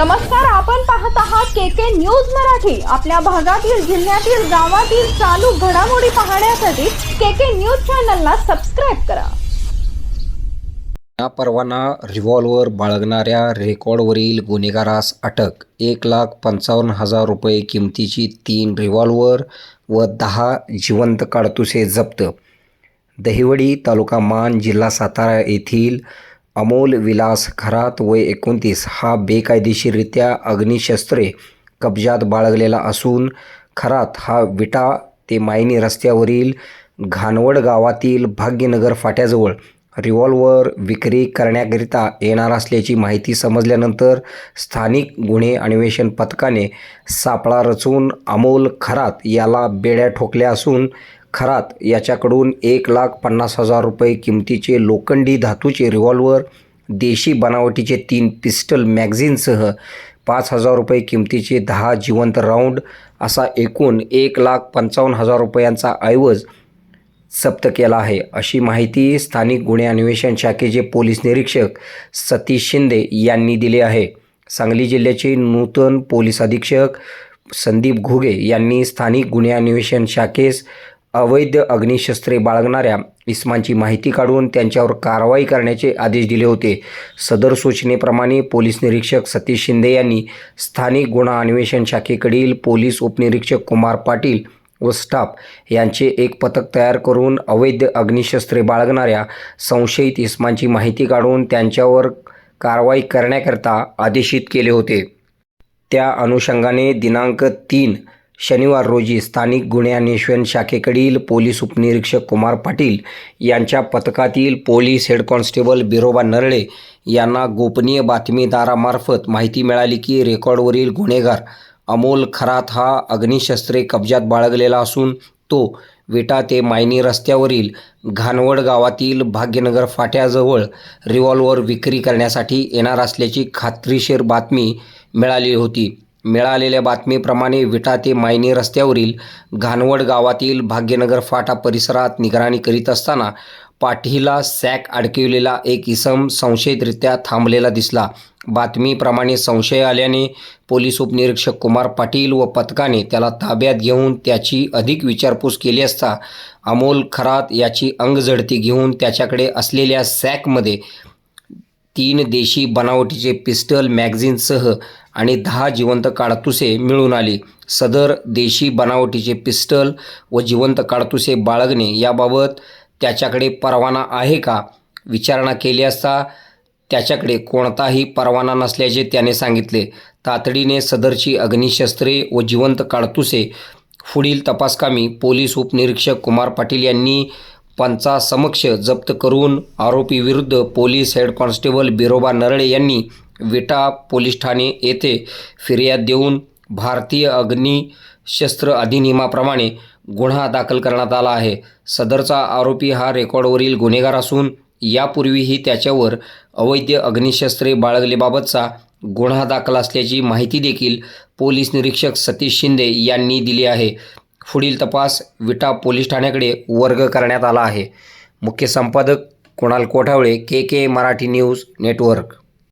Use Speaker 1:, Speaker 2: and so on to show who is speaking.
Speaker 1: नमस्कार आपण पाहत आहात के के न्यूज मराठी. आपल्या भागातील जिल्ह्यातील गावातील चालू घडामोडी पाहण्यासाठी के के न्यूज चॅनलला सबस्क्राईब करा.
Speaker 2: या परवाना रिव्हॉल्वर बाळगणाऱ्या रेकॉर्डवरील गुन्हेगारास अटक. एक लाख पंचावन्न हजार रुपये किमतीची तीन रिव्हॉल्वर व दहा जिवंत काडतुसे जप्त. दहिवडी तालुका मान जिल्हा सातारा येथील अमोल विलास खरात वय एकोणतीस. हा बेकायदेशीररित्या अग्निशस्त्रे कब्जात बाळगलेला असून खरात हा विटा ते मायनी रस्त्यावरील घाणवड गावातील भाग्यनगर फाट्याजवळ रिव्हॉल्वर विक्री करण्याकरिता येणार असल्याची माहिती समजल्यानंतर स्थानिक गुन्हे अन्वेषण पथकाने सापळा रचून अमोल खरात याला बेड्या ठोकल्या असून खरात. याच्याकडून एक लाख पन्नास हजार रुपये किमतीचे लोखंडी धातूचे रिव्हॉल्वर देशी बनावटीचे तीन पिस्टल मॅगझिनसह पाच हजार रुपये किमतीचे दहा जिवंत राऊंड असा एकूण एक लाख पंचावन्न हजार रुपयांचा ऐवज जप्त केला आहे. अशी माहिती स्थानिक गुन्हे अन्वेषण शाखेचे पोलीस निरीक्षक सतीश शिंदे यांनी दिली आहे. सांगली जिल्ह्याचे नूतन पोलीस अधीक्षक संदीप घुगे यांनी स्थानिक गुन्हे अन्वेषण शाखेस अवैध अग्निशस्त्रे बाळगणाऱ्या इस्मांची माहिती काढून त्यांच्यावर कारवाई करण्याचे आदेश दिले होते. सदर सूचनेप्रमाणे पोलीस निरीक्षक सतीश शिंदे यांनी स्थानिक गुन्हा अन्वेषण शाखेकडील पोलीस उपनिरीक्षक कुमार पाटील व स्टाफ यांचे एक पथक तयार करून अवैध अग्निशस्त्रे बाळगणाऱ्या संशयित इस्मांची माहिती काढून त्यांच्यावर कारवाई करण्याकरता आदेशित केले होते. त्या अनुषंगाने दिनांक तीन शनिवार रोजी स्थानिक गुन्हे अन्वेषण शाखेकडील पोलीस उपनिरीक्षक कुमार पाटील यांच्या पथकातील police head constable Biroba Narale यांना गोपनीय बातमीदारामार्फत माहिती मिळाली की रेकॉर्डवरील गुन्हेगार अमोल खरात हा अग्निशस्त्रे कब्जात बाळगलेला असून तो विटा ते मायनी रस्त्यावरील घाणवड गावातील भाग्यनगर फाट्याजवळ रिव्हॉल्वर विक्री करण्यासाठी येणार असल्याची खात्रीशीर बातमी मिळाली होती. मिळालेल्या बातमीप्रमाणे विटा ते मायनी रस्त्यावरील घाणवड गावातील भाग्यनगर फाटा परिसरात निगराणी करीत असताना पाठीला सॅक अडकविलेला एक इसम संशयितरित्या थांबलेला दिसला. बातमीप्रमाणे संशय आल्याने पोलीस उपनिरीक्षक कुमार पाटील व पथकाने त्याला ताब्यात घेऊन त्याची अधिक विचारपूस केली असता अमोल खरात याची अंगझडती घेऊन त्याच्याकडे असलेल्या सॅकमध्ये तीन देशी बनावटीचे पिस्टल मॅगझिनसह आणि दहा जिवंत काडतुसे मिळून आली. सदर देशी बनावटीचे पिस्टल व जिवंत काडतुसे बाळगणे याबाबत त्याच्याकडे परवाना आहे का? विचारणा केली असता त्याच्याकडे कोणताही परवाना नसल्याचे त्याने सांगितले. तातडीने सदरची अग्निशस्त्रे व जिवंत काडतुसे पुढील तपासकामी पोलीस उपनिरीक्षक कुमार पाटील यांनी पंचासमक्ष जप्त करून आरोपीविरुद्ध police head constable Biroba Narale यांनी विटा पोलीस ठाणे येथे फिर्याद देऊन भारतीय अग्निशस्त्र अधिनियमाप्रमाणे गुन्हा दाखल करण्यात आला आहे. सदरचा आरोपी हा रेकॉर्डवरील गुन्हेगार असून यापूर्वीही त्याच्यावर अवैध अग्निशस्त्रे बाळगलेबाबतचा गुन्हा दाखल असल्याची माहिती देखील पोलीस निरीक्षक सतीश शिंदे यांनी दिली आहे. पुढील तपास विटा पोलीस ठाण्याकडे वर्ग करण्यात आला आहे. मुख्य संपादक Kunal Kothawale K K Marathi news network.